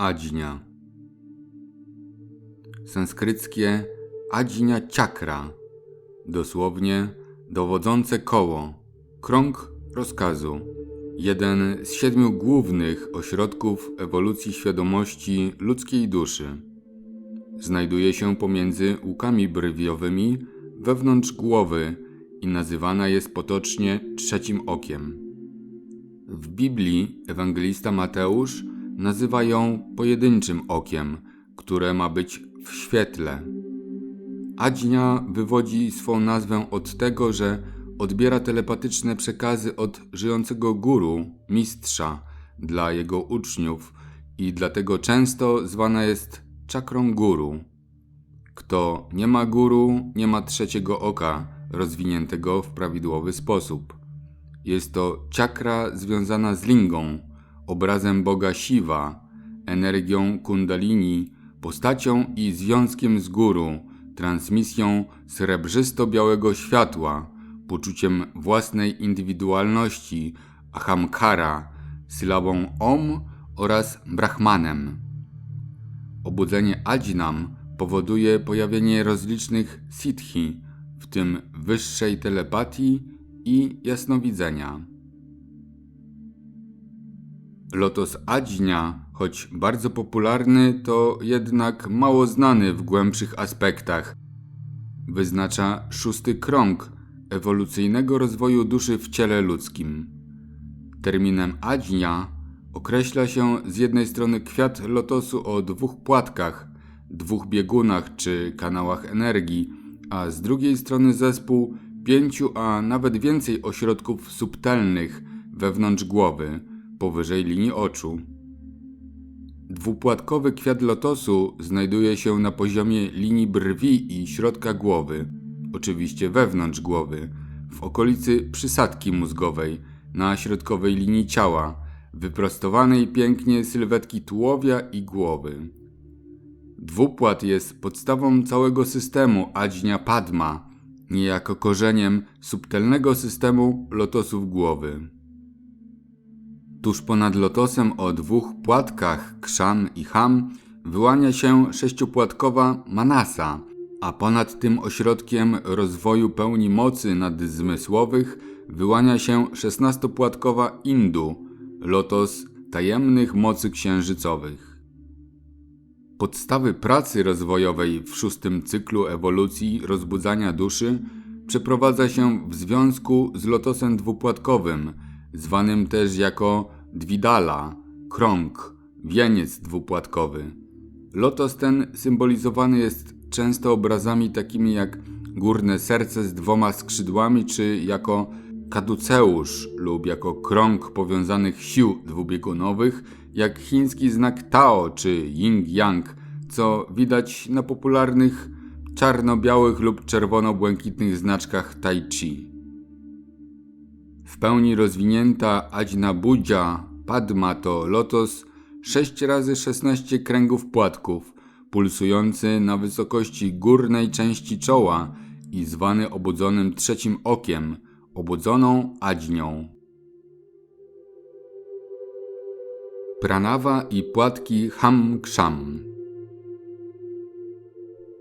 Adźnia. Sanskryckie Adźnia Chakra, dosłownie dowodzące koło, krąg rozkazu. Jeden z siedmiu głównych ośrodków ewolucji świadomości ludzkiej duszy. Znajduje się pomiędzy łukami brwiowymi wewnątrz głowy i nazywana jest potocznie trzecim okiem. W Biblii ewangelista Mateusz nazywa ją pojedynczym okiem, które ma być w świetle. Adźnia wywodzi swą nazwę od tego, że odbiera telepatyczne przekazy od żyjącego guru, mistrza, dla jego uczniów i dlatego często zwana jest czakrą guru. Kto nie ma guru, nie ma trzeciego oka rozwiniętego w prawidłowy sposób. Jest to czakra związana z lingą, obrazem boga Shiva, energią kundalini, postacią i związkiem z guru, transmisją srebrzysto-białego światła, poczuciem własnej indywidualności, ahamkara, sylabą om oraz brahmanem. Obudzenie Adzinam powoduje pojawienie rozlicznych siddhi, w tym wyższej telepatii i jasnowidzenia. Lotos Adźnia, choć bardzo popularny, to jednak mało znany w głębszych aspektach. Wyznacza szósty krąg ewolucyjnego rozwoju duszy w ciele ludzkim. Terminem Adźnia określa się z jednej strony kwiat lotosu o dwóch płatkach, dwóch biegunach czy kanałach energii, a z drugiej strony zespół pięciu, a nawet więcej ośrodków subtelnych wewnątrz głowy, powyżej linii oczu. Dwupłatkowy kwiat lotosu znajduje się na poziomie linii brwi i środka głowy, oczywiście wewnątrz głowy, w okolicy przysadki mózgowej, na środkowej linii ciała, wyprostowanej pięknie sylwetki tułowia i głowy. Dwupłat jest podstawą całego systemu Adźnia Padma, niejako korzeniem subtelnego systemu lotosów głowy. Tuż ponad lotosem o dwóch płatkach Krzan i Ham wyłania się sześciopłatkowa Manasa, a ponad tym ośrodkiem rozwoju pełni mocy nadzmysłowych wyłania się szesnastopłatkowa Indu, lotos tajemnych mocy księżycowych. Podstawy pracy rozwojowej w szóstym cyklu ewolucji rozbudzania duszy przeprowadza się w związku z lotosem dwupłatkowym, zwanym też jako dwidala, krąg, wieniec dwupłatkowy. Lotos ten symbolizowany jest często obrazami takimi jak górne serce z dwoma skrzydłami, czy jako kaduceusz lub jako krąg powiązanych sił dwubiegunowych, jak chiński znak Tao czy Yin-Yang, co widać na popularnych czarno-białych lub czerwono-błękitnych znaczkach Tai Chi. W pełni rozwinięta Ajna Buddha Padma to lotos 6 razy 16 kręgów płatków, pulsujący na wysokości górnej części czoła i zwany obudzonym trzecim okiem, obudzoną Adźnią. Pranawa i płatki Ham-Ksham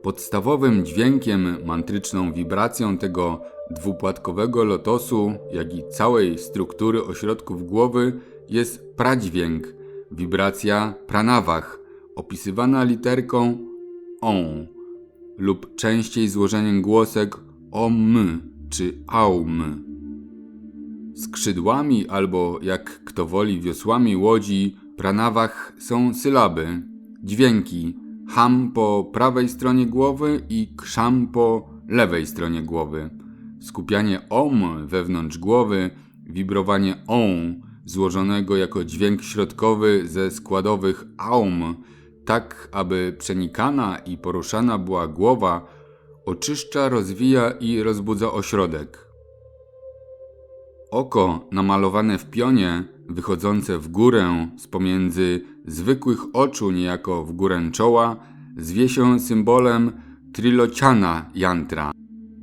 Podstawowym dźwiękiem, mantryczną wibracją tego dwupłatkowego lotosu, jak i całej struktury ośrodków głowy jest pradźwięk, wibracja pranawach, opisywana literką on lub częściej złożeniem głosek om czy aum. Skrzydłami albo jak kto woli wiosłami łodzi pranawach są sylaby, dźwięki ham po prawej stronie głowy i krzam po lewej stronie głowy. Skupianie om wewnątrz głowy, wibrowanie on złożonego jako dźwięk środkowy ze składowych aum tak aby przenikana i poruszana była głowa, oczyszcza, rozwija i rozbudza ośrodek. Oko namalowane w pionie, wychodzące w górę z pomiędzy zwykłych oczu niejako w górę czoła, zwie się symbolem trilociana jantra,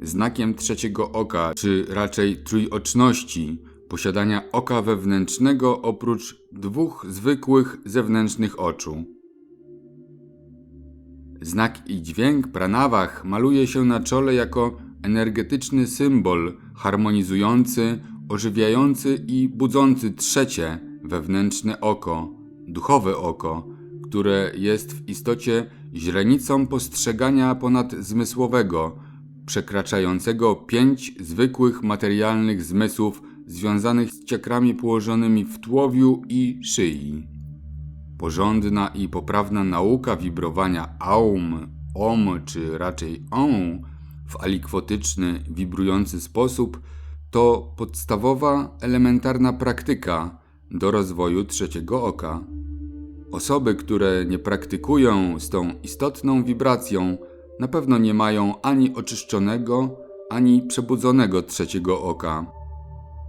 znakiem trzeciego oka, czy raczej trójoczności, posiadania oka wewnętrznego oprócz dwóch zwykłych zewnętrznych oczu. Znak i dźwięk pranawach maluje się na czole jako energetyczny symbol harmonizujący, ożywiający i budzący trzecie wewnętrzne oko, duchowe oko, które jest w istocie źrenicą postrzegania ponadzmysłowego, przekraczającego pięć zwykłych materialnych zmysłów związanych z ciakrami położonymi w tułowiu i szyi. Porządna i poprawna nauka wibrowania aum, om czy raczej on w alikwotyczny, wibrujący sposób to podstawowa, elementarna praktyka do rozwoju trzeciego oka. Osoby, które nie praktykują z tą istotną wibracją, na pewno nie mają ani oczyszczonego, ani przebudzonego trzeciego oka.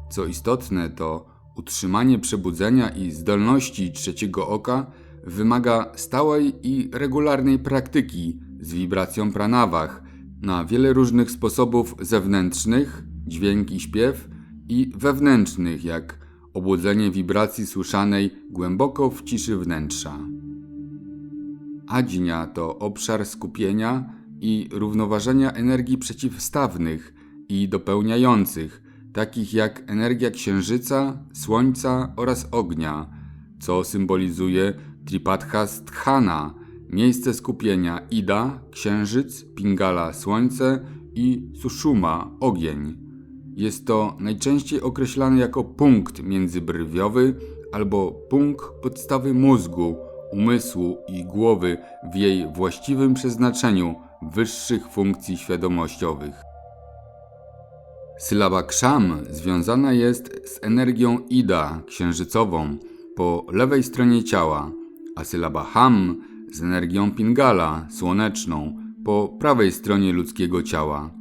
Co istotne, to utrzymanie przebudzenia i zdolności trzeciego oka wymaga stałej i regularnej praktyki z wibracją pranawach na wiele różnych sposobów zewnętrznych, dźwięk i śpiew, i wewnętrznych, jak obudzenie wibracji słyszanej głęboko w ciszy wnętrza. Adźnia to obszar skupienia i równoważenia energii przeciwstawnych i dopełniających, takich jak energia księżyca, słońca oraz ognia, co symbolizuje Tripadha Sthana, miejsce skupienia Ida, księżyc, Pingala, słońce i Sushuma, ogień. Jest to najczęściej określane jako punkt międzybrwiowy albo punkt podstawy mózgu, umysłu i głowy w jej właściwym przeznaczeniu wyższych funkcji świadomościowych. Sylaba krzam związana jest z energią Ida księżycową po lewej stronie ciała, a sylaba ham z energią Pingala słoneczną po prawej stronie ludzkiego ciała.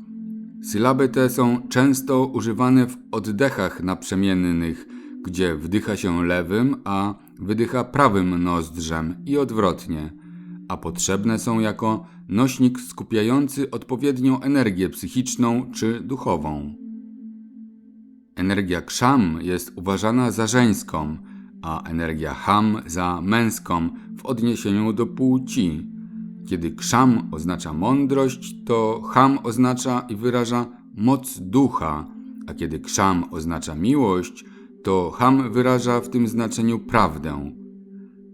Sylaby te są często używane w oddechach naprzemiennych, gdzie wdycha się lewym, a wydycha prawym nozdrzem i odwrotnie, a potrzebne są jako nośnik skupiający odpowiednią energię psychiczną czy duchową. Energia krzam jest uważana za żeńską, a energia ham za męską w odniesieniu do płci. Kiedy krzam oznacza mądrość, to ham oznacza i wyraża moc ducha, a kiedy krzam oznacza miłość, to ham wyraża w tym znaczeniu prawdę.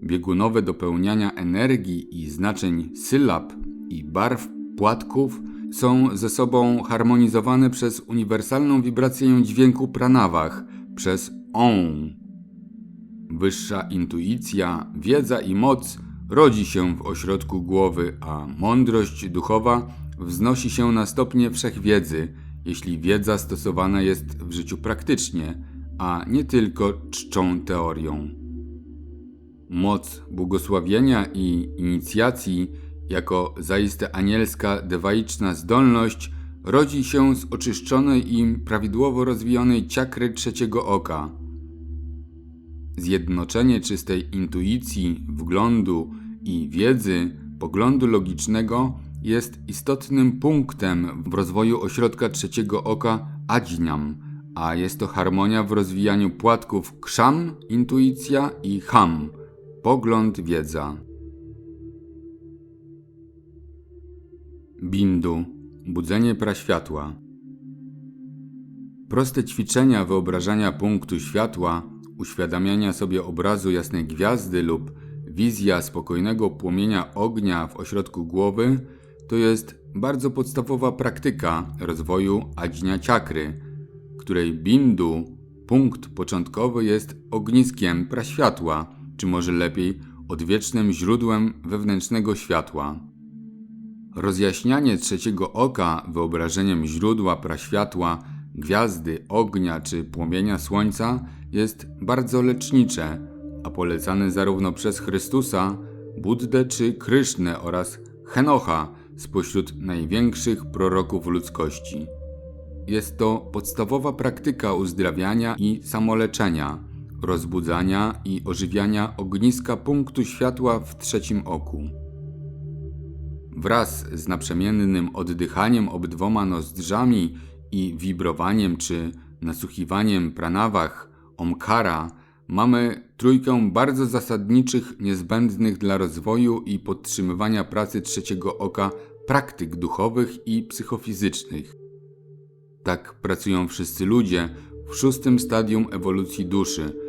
Biegunowe dopełniania energii i znaczeń sylab i barw płatków są ze sobą harmonizowane przez uniwersalną wibrację dźwięku pranawach, przez on. Wyższa intuicja, wiedza i moc rodzi się w ośrodku głowy, a mądrość duchowa wznosi się na stopnie wszechwiedzy, jeśli wiedza stosowana jest w życiu praktycznie, a nie tylko czczą teorią. Moc błogosławienia i inicjacji jako zaiste anielska dewaiczna zdolność rodzi się z oczyszczonej im prawidłowo rozwijonej ciakry trzeciego oka. Zjednoczenie czystej intuicji, wglądu i wiedzy, poglądu logicznego jest istotnym punktem w rozwoju ośrodka trzeciego oka Adźniam, a jest to harmonia w rozwijaniu płatków krzam, intuicja i ham, pogląd, wiedza. Bindu, budzenie praświatła. Proste ćwiczenia wyobrażania punktu światła, uświadamiania sobie obrazu jasnej gwiazdy lub wizja spokojnego płomienia ognia w ośrodku głowy to jest bardzo podstawowa praktyka rozwoju adźnia ciakry, której bindu, punkt początkowy jest ogniskiem praświatła, czy może lepiej odwiecznym źródłem wewnętrznego światła. Rozjaśnianie trzeciego oka wyobrażeniem źródła praświatła, gwiazdy, ognia czy płomienia słońca jest bardzo lecznicze, a polecane zarówno przez Chrystusa, Buddę czy Krysznę oraz Henocha spośród największych proroków ludzkości. Jest to podstawowa praktyka uzdrawiania i samoleczenia, rozbudzania i ożywiania ogniska punktu światła w trzecim oku. Wraz z naprzemiennym oddychaniem obydwoma nozdrzami i wibrowaniem czy nasłuchiwaniem pranawach omkara mamy trójkę bardzo zasadniczych, niezbędnych dla rozwoju i podtrzymywania pracy trzeciego oka praktyk duchowych i psychofizycznych. Tak pracują wszyscy ludzie w szóstym stadium ewolucji duszy.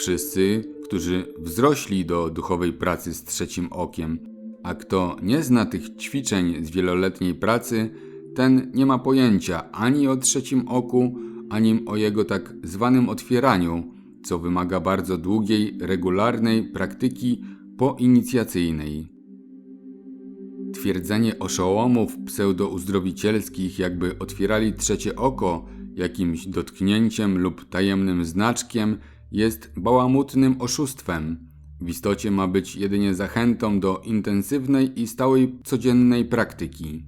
Wszyscy, którzy wzrośli do duchowej pracy z trzecim okiem. A kto nie zna tych ćwiczeń z wieloletniej pracy, ten nie ma pojęcia ani o trzecim oku, ani o jego tak zwanym otwieraniu, co wymaga bardzo długiej, regularnej praktyki poinicjacyjnej. Twierdzenie oszołomów pseudouzdrowicielskich, jakby otwierali trzecie oko jakimś dotknięciem lub tajemnym znaczkiem, jest bałamutnym oszustwem. W istocie ma być jedynie zachętą do intensywnej i stałej codziennej praktyki.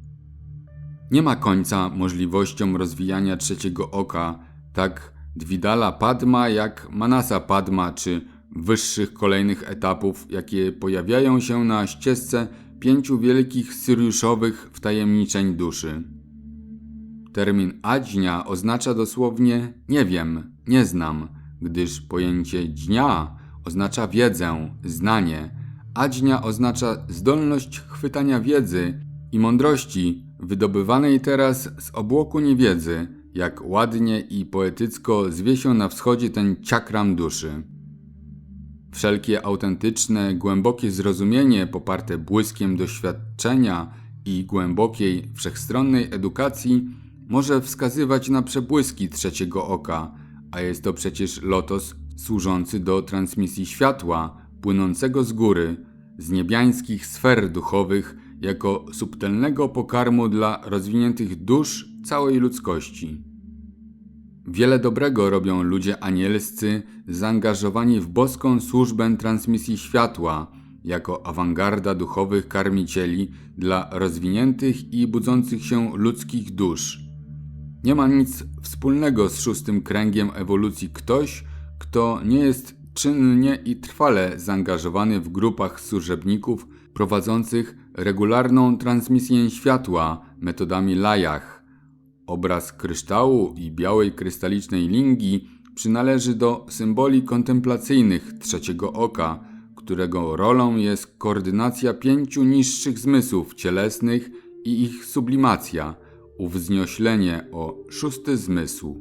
Nie ma końca możliwościom rozwijania trzeciego oka, tak Dvidala Padma jak Manasa Padma, czy wyższych kolejnych etapów, jakie pojawiają się na ścieżce pięciu wielkich syriuszowych wtajemniczeń duszy. Termin adźnia oznacza dosłownie nie wiem, nie znam, gdyż pojęcie dnia oznacza wiedzę, znanie. Adźnia oznacza zdolność chwytania wiedzy i mądrości wydobywanej teraz z obłoku niewiedzy, jak ładnie i poetycko zwie się na wschodzie ten ciakram duszy. Wszelkie autentyczne, głębokie zrozumienie poparte błyskiem doświadczenia i głębokiej, wszechstronnej edukacji może wskazywać na przebłyski trzeciego oka, a jest to przecież lotos służący do transmisji światła płynącego z góry, z niebiańskich sfer duchowych, jako subtelnego pokarmu dla rozwiniętych dusz całej ludzkości. Wiele dobrego robią ludzie anielscy zaangażowani w boską służbę transmisji światła, jako awangarda duchowych karmicieli dla rozwiniętych i budzących się ludzkich dusz. Nie ma nic wspólnego z szóstym kręgiem ewolucji ktoś, kto nie jest czynnie i trwale zaangażowany w grupach służebników prowadzących regularną transmisję światła metodami lajach. Obraz kryształu i białej krystalicznej lingi przynależy do symboli kontemplacyjnych trzeciego oka, którego rolą jest koordynacja pięciu niższych zmysłów cielesnych i ich sublimacja, uwznioślenie o szósty zmysł.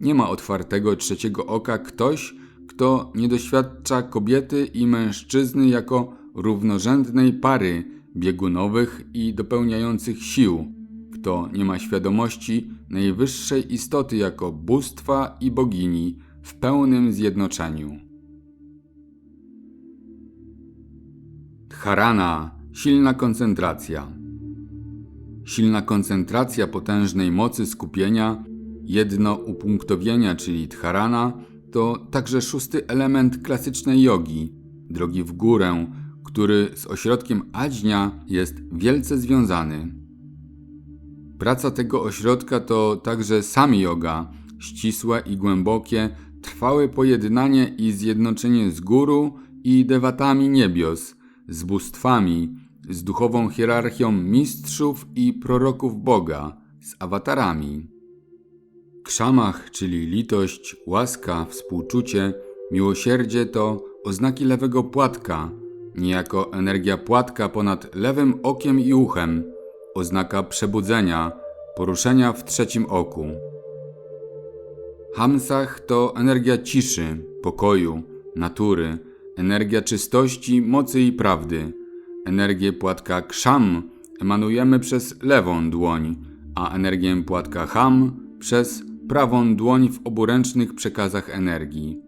Nie ma otwartego trzeciego oka ktoś, kto nie doświadcza kobiety i mężczyzny jako równorzędnej pary biegunowych i dopełniających sił kto nie ma świadomości najwyższej istoty jako bóstwa i bogini w pełnym zjednoczeniu. Dharana silna koncentracja. Silna koncentracja potężnej mocy skupienia, jedno upunktowienia, czyli dharana, to także szósty element klasycznej jogi, drogi w górę, który z ośrodkiem Adźnia jest wielce związany. Praca tego ośrodka to także sami yoga, ścisłe i głębokie, trwałe pojednanie i zjednoczenie z guru i dewatami niebios, z bóstwami, z duchową hierarchią mistrzów i proroków Boga, z awatarami. Krzamach, czyli litość, łaska, współczucie, miłosierdzie to oznaki lewego płatka, niejako energia płatka ponad lewym okiem i uchem, oznaka przebudzenia, poruszenia w trzecim oku. Hamsach to energia ciszy, pokoju, natury, energia czystości, mocy i prawdy. Energię płatka Ksham emanujemy przez lewą dłoń, a energię płatka Ham przez prawą dłoń w oburęcznych przekazach energii.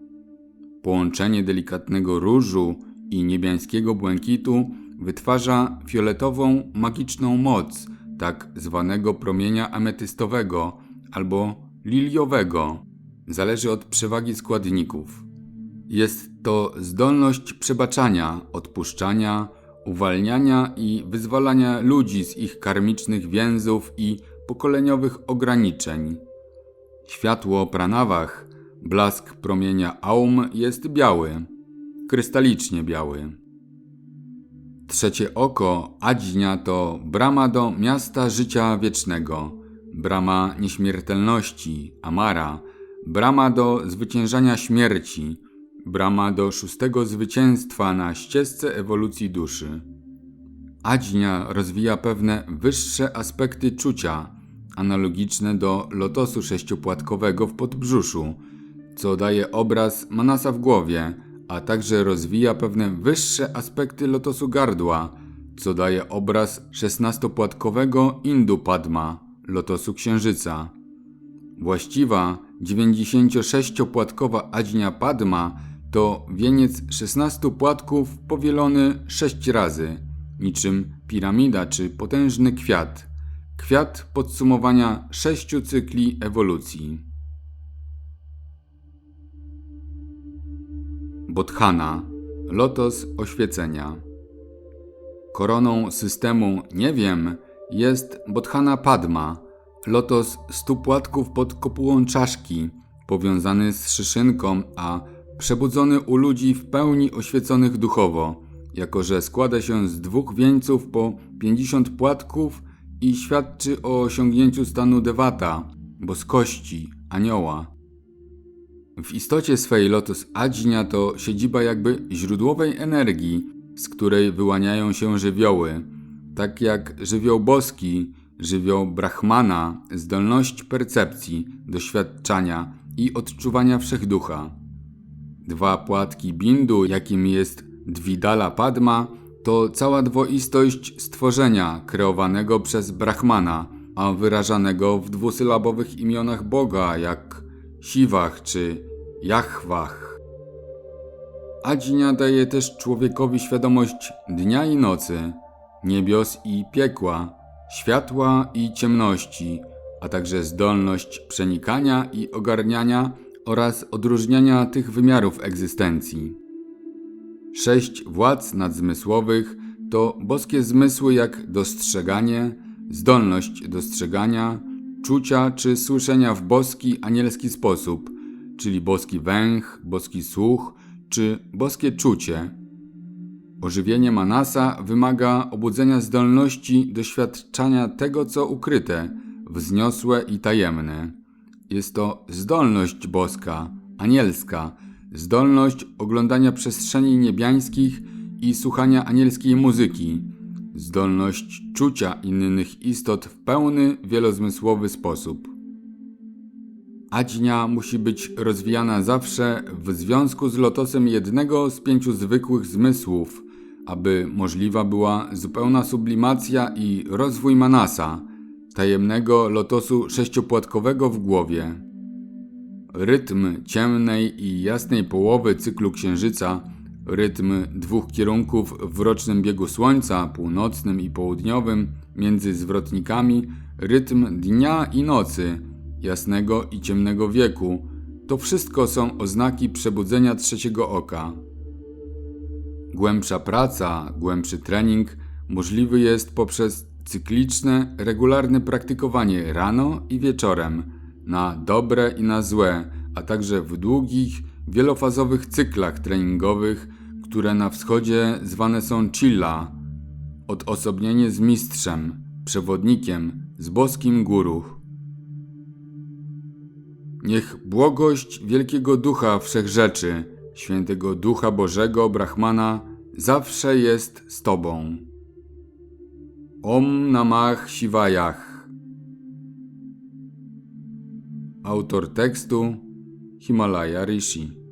Połączenie delikatnego różu i niebiańskiego błękitu wytwarza fioletową, magiczną moc tak zwanego promienia ametystowego albo liliowego. Zależy od przewagi składników. Jest to zdolność przebaczania, odpuszczania, uwalniania i wyzwalania ludzi z ich karmicznych więzów i pokoleniowych ograniczeń. Światło pranawach, blask promienia aum jest biały, krystalicznie biały. Trzecie oko, Adźnia, to brama do miasta życia wiecznego, brama nieśmiertelności, Amara, brama do zwyciężania śmierci, brama do szóstego zwycięstwa na ścieżce ewolucji duszy. Adźnia rozwija pewne wyższe aspekty czucia, analogiczne do lotosu sześciopłatkowego w podbrzuszu, co daje obraz Manasa w głowie, a także rozwija pewne wyższe aspekty lotosu gardła, co daje obraz szesnastopłatkowego Indu Padma, lotosu księżyca. Właściwa 96-płatkowa Adźnia Padma to wieniec 16 płatków powielony 6 razy, niczym piramida czy potężny kwiat. Kwiat podsumowania sześciu cykli ewolucji. Bodhana, lotos oświecenia. Koroną systemu nie wiem jest Bodhana Padma, lotos stu płatków pod kopułą czaszki, powiązany z szyszynką, a przebudzony u ludzi w pełni oświeconych duchowo, jako że składa się z dwóch wieńców po 50 płatków i świadczy o osiągnięciu stanu dewata, boskości, anioła. W istocie swej lotos Adźnia to siedziba jakby źródłowej energii, z której wyłaniają się żywioły, tak jak żywioł boski, żywioł brahmana, zdolność percepcji, doświadczania i odczuwania wszechducha. Dwa płatki bindu, jakim jest Dvidala Padma, to cała dwoistość stworzenia kreowanego przez Brahmana, a wyrażanego w dwusylabowych imionach Boga, jak Siwach czy Jachwach. Adźnia daje też człowiekowi świadomość dnia i nocy, niebios i piekła, światła i ciemności, a także zdolność przenikania i ogarniania oraz odróżniania tych wymiarów egzystencji. Sześć władz nadzmysłowych to boskie zmysły jak dostrzeganie, zdolność dostrzegania, czucia czy słyszenia w boski, anielski sposób, czyli boski węch, boski słuch czy boskie czucie. Ożywienie Manasa wymaga obudzenia zdolności doświadczania tego, co ukryte, wzniosłe i tajemne. Jest to zdolność boska, anielska, zdolność oglądania przestrzeni niebiańskich i słuchania anielskiej muzyki, zdolność czucia innych istot w pełny, wielozmysłowy sposób. Adźnia musi być rozwijana zawsze w związku z lotosem jednego z pięciu zwykłych zmysłów, aby możliwa była zupełna sublimacja i rozwój Manasa, tajemnego lotosu sześciopłatkowego w głowie. Rytm ciemnej i jasnej połowy cyklu księżyca, rytm dwóch kierunków w rocznym biegu słońca, północnym i południowym, między zwrotnikami, rytm dnia i nocy, jasnego i ciemnego wieku, to wszystko są oznaki przebudzenia trzeciego oka. Głębsza praca, głębszy trening możliwy jest poprzez cykliczne, regularne praktykowanie rano i wieczorem, na dobre i na złe, a także w długich, wielofazowych cyklach treningowych, które na wschodzie zwane są chilla, odosobnienie z mistrzem, przewodnikiem, z boskim guru. Niech błogość Wielkiego Ducha Wszechrzeczy, Świętego Ducha Bożego Brahmana, zawsze jest z Tobą. Om Namah Shivayach Autor tekstu Himalaya Rishi